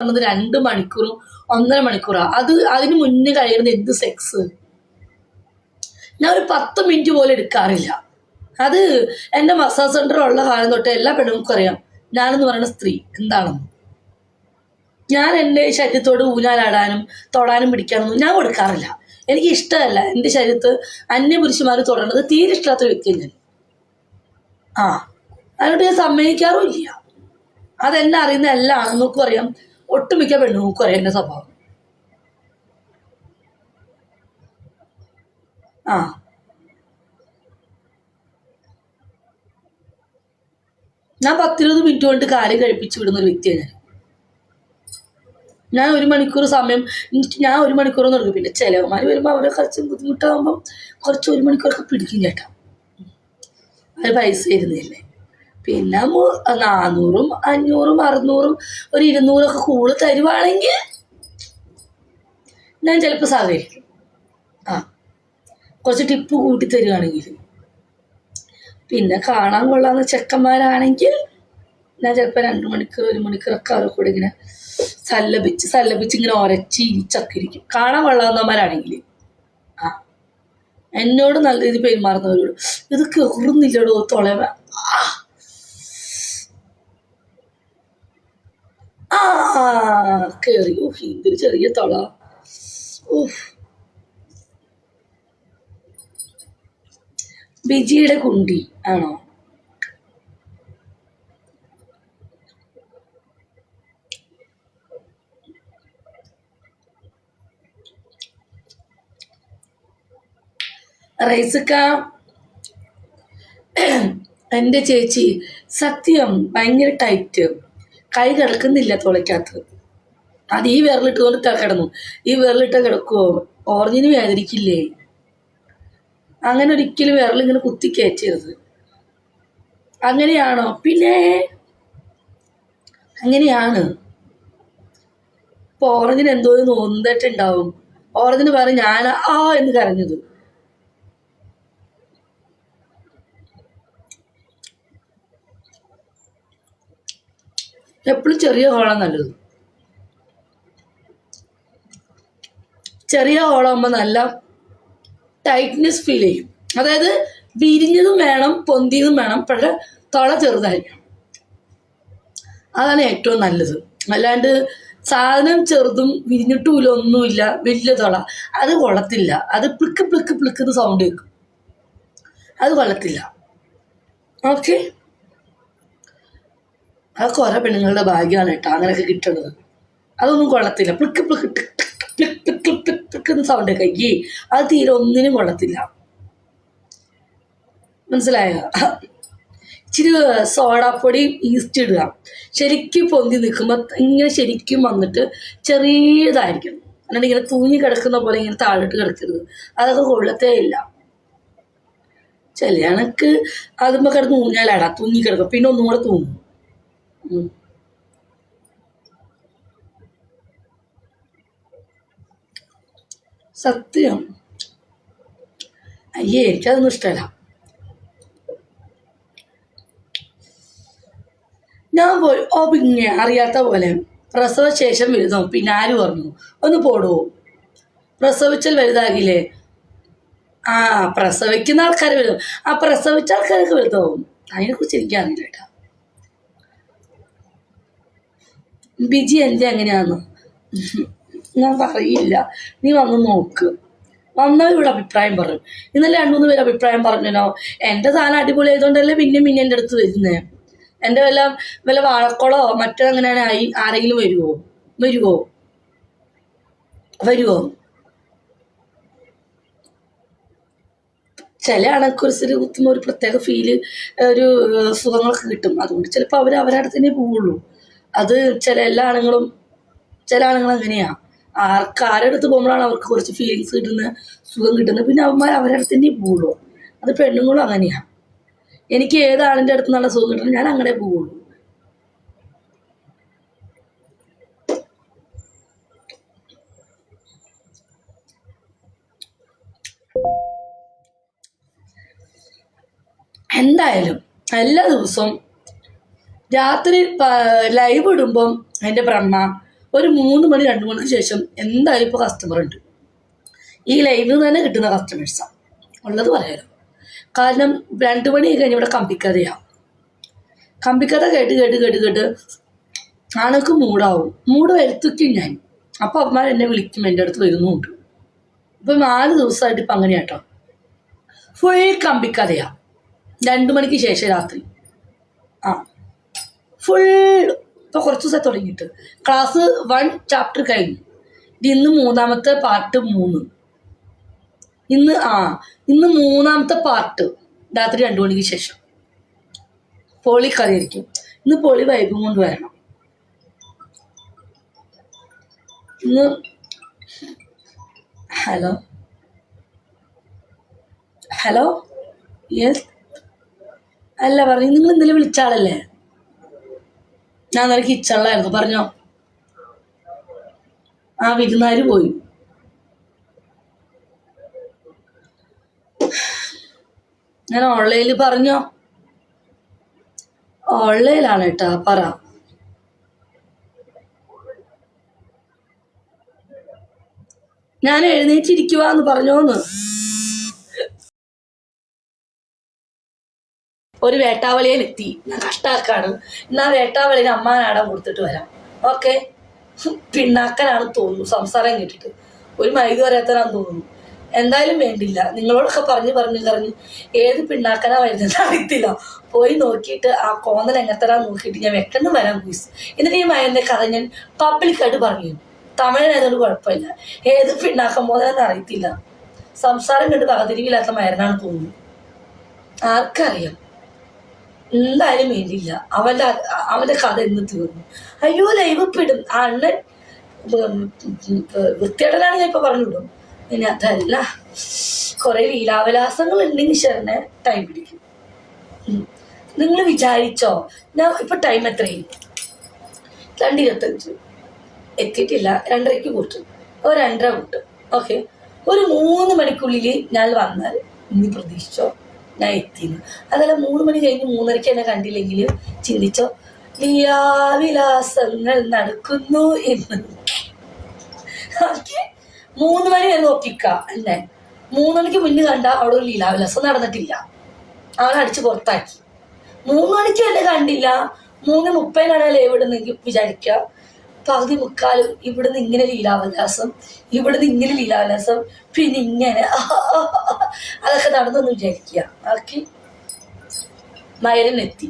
പറഞ്ഞത് രണ്ട് മണിക്കൂറും ഒന്നര മണിക്കൂറാ. അത് അതിന് മുന്നേ കഴിയുന്നത് എന്ത് സെക്സ് ഞാൻ ഒരു പത്ത് മിനിറ്റ് പോലും എടുക്കാറില്ല. അത് എന്റെ മസാജ് സെന്റർ ഉള്ള കാലം തൊട്ട് എല്ലാ പെണ്ണുങ്ങൾക്കും അറിയാം. ഞാനെന്ന് പറയുന്ന സ്ത്രീ എന്താണെന്ന്. ഞാൻ എന്റെ ശരീരത്തോട് ഊഞ്ഞാലാടാനും തൊടാനും പിടിക്കാനൊന്നും ഞാൻ കൊടുക്കാറില്ല. എനിക്ക് ഇഷ്ടമല്ല എന്റെ ശരീരത്ത് അന്യപുരുഷന്മാർ തൊടേണ്ടത് തീരെ ഇഷ്ടമില്ലാത്ത വ്യക്തിയാണ് ഞാൻ. ആ. അതിനോട് ഞാൻ സമ്മതിക്കാറും ഇല്ല അതെന്നെ അറിയുന്ന എല്ലാ ആണുങ്ങൾക്കും അറിയാം. ഒട്ടുമിക്ക പെണ്ണുങ്ങൾക്കും അറിയാം എന്റെ സ്വഭാവം. ആ. ഞാൻ പത്തിരുപത് മിനിറ്റ് കൊണ്ട് കാലം കഴിപ്പിച്ച് വിടുന്ന ഒരു വ്യക്തിയാണ് ഞാൻ. ഞാൻ ഒരു മണിക്കൂർ സമയം ഞാൻ ഒരു മണിക്കൂർ തുടങ്ങി പിന്നെ ചിലവന്മാർ വരുമ്പോൾ അവരെ കുറച്ച് ബുദ്ധിമുട്ടാകുമ്പം കുറച്ച് ഒരു മണിക്കൂറൊക്കെ പിടിക്കും ചേട്ടാ. അത് പൈസ തരുന്നില്ലേ പിന്നെ നാനൂറും അഞ്ഞൂറും അറുന്നൂറും ഒരു ഇരുന്നൂറൊക്കെ കൂടുതൽ തരുവാണെങ്കിൽ ഞാൻ ചിലപ്പോൾ സഹകരിക്കും. ആ. കുറച്ച് ടിപ്പ് കൂട്ടി തരുവാണെങ്കിൽ. പിന്നെ കാണാൻ കൊള്ളാവുന്ന ചെക്കന്മാരാണെങ്കിൽ ഞാൻ ചിലപ്പോൾ രണ്ട് മണിക്കൂർ ഒരു മണിക്കൂറൊക്കെ അവരെ കൂടെ ഇങ്ങനെ സല്ലപിച്ച് സല്ലപിച്ച് ഇങ്ങനെ ഒരച്ചി ഇരിച്ചൊക്കെ ഇരിക്കും. കാണാൻ കൊള്ളാവുന്നവന്മാരാണെങ്കിൽ. ആ. എന്നോട് നല്ല രീതിയിൽ പെരുമാറുന്നവരോട് ഇത് കയറുന്നില്ലടോ തൊളവ ആ കയറി ഓഹ് ഇതൊരു ചെറിയ തള. ഓഹ് ബിജിയുടെ കുണ്ടി ആണോ? റൈസക്ക എന്റെ ചേച്ചി സത്യം ഭയങ്കര ടൈറ്റ്. കൈ കിടക്കുന്നില്ല തുളയ്ക്കകത്ത്. അത് ഈ വിരലിട്ട് കൊണ്ട് കിടന്നു. ഈ വിരലിട്ട കിടക്കുവോ ഓറഞ്ചിന് വേദനിക്കില്ലേ? അങ്ങനെ ഒരിക്കലും വിരലിങ്ങനെ കുത്തി കയറ്റരുത്. അങ്ങനെയാണോ? പിന്നെ? അങ്ങനെയാണ്. ഇപ്പൊ ഓറഞ്ചിന് എന്തോ നോന്നിട്ടുണ്ടാവും ഓറഞ്ചിന് പറയും ഞാൻ ആ എന്ന് കരഞ്ഞത്. എപ്പോഴും ചെറിയ ഹോളാണ് നല്ലത്. ചെറിയ ഹോളാകുമ്പോൾ നല്ല ടൈറ്റ്നെസ് ഫീൽ ചെയ്യും. അതായത് വിരിഞ്ഞതും വേണം പൊന്തിയതും വേണം പക്ഷെ തൊള ചെറുതായിരിക്കണം. അതാണ് ഏറ്റവും നല്ലത്. അല്ലാണ്ട് സാധനം ചെറുതും വിരിഞ്ഞിട്ടുമില്ല ഒന്നുമില്ല വലിയ തൊള. അത് കൊള്ളത്തില്ല. അത് പ്ലിക്ക് പ്ലിക്ക് പ്ലിക്ക് എന്ന് സൗണ്ട് കേൾക്കും. അത് കൊള്ളത്തില്ല. ഓക്കെ? അത് കുറെ പെണ്ണുങ്ങളുടെ ഭാഗ്യമാണ് കേട്ടോ അങ്ങനെയൊക്കെ കിട്ടുന്നത് അതൊന്നും കൊള്ളത്തില്ല. പ്ലിക്ക് പ്ലിക്ക് പ്ലിക്ക് സൗണ്ട് കഴിക്കി അത് തീരെ ഒന്നിനും കൊള്ളത്തില്ല. മനസ്സിലായോ? ഇച്ചിരി സോഡാപ്പൊടി ഈസ്റ്റ് ഇടുക. ശരിക്കും പൊന്തി നിൽക്കുമ്പോൾ ഇങ്ങനെ ശരിക്കും വന്നിട്ട് ചെറിയതായിരിക്കും. അല്ലാണ്ട് ഇങ്ങനെ തൂങ്ങി കിടക്കുന്ന പോലെ ഇങ്ങനെ താഴോട്ട് കിടക്കരുത്. അതൊക്കെ കൊള്ളത്തേ ഇല്ല. ചില കണക്ക് അതുമ്പോൾ കിടന്ന് ഊഞ്ഞാലാടാ. തൂങ്ങി കിടക്കും. പിന്നെ ഒന്നും കൂടെ തൂങ്ങും. സത്യം. അയ്യേ എനിക്കതൊന്നും ഇഷ്ടമല്ല ഞാൻ പോയി. ഓ പിന്നെ അറിയാത്ത പോലെ പ്രസവശേഷം വലുതാവും. പിന്നെ ആര് പറഞ്ഞു? ഒന്ന് പോടുവോ പ്രസവിച്ചാൽ വലുതാകില്ലേ? ആ പ്രസവിക്കുന്ന ആൾക്കാർ വലുതും ആ പ്രസവിച്ച ആൾക്കാരൊക്കെ വലുതാവും. അതിനെക്കുറിച്ച് എനിക്കറിയില്ല കേട്ടോ. ബിജി എന്റെ എങ്ങനെയാന്ന്? ഞാൻ പറയില്ല. നീ വന്ന് നോക്ക്. വന്നാൽ ഇവിടെ അഭിപ്രായം പറയും. ഇന്നലെ രണ്ടു മൂന്ന് പേര് അഭിപ്രായം പറഞ്ഞല്ലോ. എന്റെ സാധനം അടിപൊളി ആയതുകൊണ്ടല്ലേ പിന്നെ പിന്നെ എന്റെ അടുത്ത് വരുന്നേ? എന്റെ വല്ല വല്ല വാഴക്കുളോ മറ്റോ അങ്ങനെയാണ് ആയി ആരെങ്കിലും വരുമോ വരുമോ വരുമോ ചില അണക്കുറിച്ചിൽ കുത്തുമ്പോൾ ഒരു പ്രത്യേക ഫീൽ ഒരു സുഖങ്ങളൊക്കെ കിട്ടും. അതുകൊണ്ട് ചിലപ്പോൾ അവർ അവരുടെ തന്നെ പോവുള്ളൂ. അത് ചില എല്ലാ ആണുങ്ങളും ചില ആണുങ്ങൾ അങ്ങനെയാ. ആർക്ക് അടുത്ത് പോകുമ്പോഴാണ് അവർക്ക് കുറച്ച് ഫീലിങ്സ് കിട്ടുന്നത് സുഖം കിട്ടുന്നത്. പിന്നെ അവന്മാർ അവരുടെ അടുത്ത് തന്നെ പോവുള്ളൂ അത് പെണ്ണുങ്ങളും അങ്ങനെയാ. എനിക്ക് ഏത് അടുത്ത് നല്ല സുഖം കിട്ടണം ഞാൻ അങ്ങനെ പോവുള്ളൂ എന്തായാലും എല്ലാ ദിവസവും രാത്രി ലൈവ് ഇടുമ്പം എന്റെ ബ്രഹ്മ ഒരു മൂന്ന് മണി രണ്ട് മണിക്ക് ശേഷം എന്തായാലും ഇപ്പോൾ കസ്റ്റമർ ഉണ്ട്. ഈ ലൈവിൽ നിന്ന് തന്നെ കിട്ടുന്ന കസ്റ്റമേഴ്സാണ് ഉള്ളത് പറയാലോ. കാരണം രണ്ട് മണി കഴിഞ്ഞ് ഇവിടെ കമ്പിക്കഥയാണ് കമ്പിക്കഥ കേട്ട് കേട്ട് കേട്ട് കേട്ട് ആണക്ക് മൂടാവും മൂട് വരുത്തിക്കും ഞാൻ. അപ്പോൾ അമ്മ എന്നെ വിളിക്കും എന്റെ അടുത്ത് വരുന്നുണ്ട്. ഇപ്പം നാല് ദിവസമായിട്ട് ഇപ്പം അങ്ങനെ കേട്ടോ ഫുൾ കമ്പിക്കഥയാണ് രണ്ട് മണിക്ക് ശേഷം രാത്രി. ആ. ഫുൾ ഇപ്പോൾ കുറച്ച് ദിവസം തുടങ്ങിയിട്ട്. ക്ലാസ് വൺ ചാപ്റ്റർ കഴിഞ്ഞു. ഇന്ന് മൂന്നാമത്തെ പാർട്ട് മൂന്ന്. ഇന്ന് ആ ഇന്ന് മൂന്നാമത്തെ പാർട്ട് രാത്രി രണ്ടു മണിക്ക് ശേഷം. പൊളി കഥയായിരിക്കും ഇന്ന് പൊളി വൈബും കൊണ്ട് വരണം. ഇന്ന് ഹലോ? ഹലോ? യെസ് അല്ല പറഞ്ഞു നിങ്ങൾ ഇന്നലെ വിളിച്ച ആളല്ലേ? ഞാൻ ഇന്നലെ കിച്ചണിലായിരുന്നു പറഞ്ഞോ. ആ വിരുന്നാര് പോയി. ഞാൻ ഓൺലൈനിൽ പറഞ്ഞോ. ഓൺലൈനിലാണ് കേട്ടാ പറ. ഞാൻ എഴുന്നേറ്റിരിക്കുവാന്ന് പറഞ്ഞോന്ന്. ഒരു വേട്ടാവളിയിൽ എത്തി. കഷ്ടാക്കാണ്. എന്നാ വേട്ടാവളിന് നാടാൻ കൊടുത്തിട്ട് വരാം. ഓക്കെ? പിണ്ണാക്കനാണ് തോന്നുന്നു. സംസാരം കേട്ടിട്ട്. ഒരു മൈദ് വരാത്തനാന്ന് തോന്നുന്നു. എന്തായാലും വേണ്ടില്ല. നിങ്ങളോടൊക്കെ പറഞ്ഞു പറഞ്ഞു പറഞ്ഞ് ഏത് പിണ്ണാക്കനാ വരുന്നത് അറിയത്തില്ല. പോയി നോക്കിയിട്ട് ആ കോന്നൽ എങ്ങനത്തരാ നോക്കിയിട്ട് ഞാൻ വെക്കണം വരാൻ പോയിസ് എന്നിട്ട് ഈ മയന്റെ കഥ ഞാൻ പബ്ലിക്കായിട്ട് പറഞ്ഞു തമിഴനായതുകൊണ്ട് കുഴപ്പമില്ല. ഏത് പിണ്ണാക്കം പോകുന്നതെന്ന് അറിയത്തില്ല. സംസാരം കണ്ട് പകതിരിവില്ലാത്ത മയനാണ് തോന്നുന്നു. ആർക്കറിയാം? എന്തായാലും വേണ്ടിയില്ല അവന്റെ അവന്റെ കഥ എന്ന് തീർന്നു. അയ്യോ ലൈവ് ഇപ്പിടും ആ അണ്ണൻ വൃത്തിയേടനാണ് ഞാൻ ഇപ്പൊ പറഞ്ഞു വിടും പിന്നെ അതല്ല കുറെ ലീലാവിലാസങ്ങൾ ഉണ്ടെങ്കിൽ ശരണെ ടൈം പിടിക്കും. നിങ്ങൾ വിചാരിച്ചോ? ഞാൻ ഇപ്പൊ ടൈം എത്രയും രണ്ട് ഇരുപത്തഞ്ച് എത്തിയിട്ടില്ല. രണ്ടരയ്ക്ക് കൂട്ടും. ഒരു രണ്ടര കൂട്ടും. ഓക്കെ ഒരു മൂന്ന് മണിക്കുള്ളിൽ ഞാൻ വന്നാൽ നീ പ്രതീക്ഷിച്ചോ? ഞാൻ അതല്ല മൂന്ന് മണി കഴിഞ്ഞ് മൂന്നരയ്ക്ക് എന്നെ കണ്ടില്ലെങ്കിൽ ചിന്തിച്ചോ ലീലാവിലാസങ്ങൾ നടക്കുന്നു എന്ന്. മൂന്ന് മണി വരെ നോക്കിക്ക അല്ലേ മൂന്ന് മണിക്ക് മുന്നേ കണ്ട അവിടെ ഒരു ലീലാവിലാസം നടന്നിട്ടില്ല. ആളെ അടിച്ച് പുറത്താക്കി. മൂന്ന് മണിക്ക് എന്നെ കണ്ടില്ല. മൂന്ന് മുപ്പതിനാണ് ലൈവ് ഇടുന്നെങ്കിൽ വിചാരിക്കുക പകുതി മുക്കാലും ഇവിടുന്ന് ഇങ്ങനെ ലീലാവിലാസം ഇവിടുന്ന് ഇങ്ങനെ ലീലാവിലാസം പിന്നെ ഇങ്ങനെ അതൊക്കെ നടന്നെന്ന് വിചാരിക്കുക. ഓക്കെ മയരനെത്തി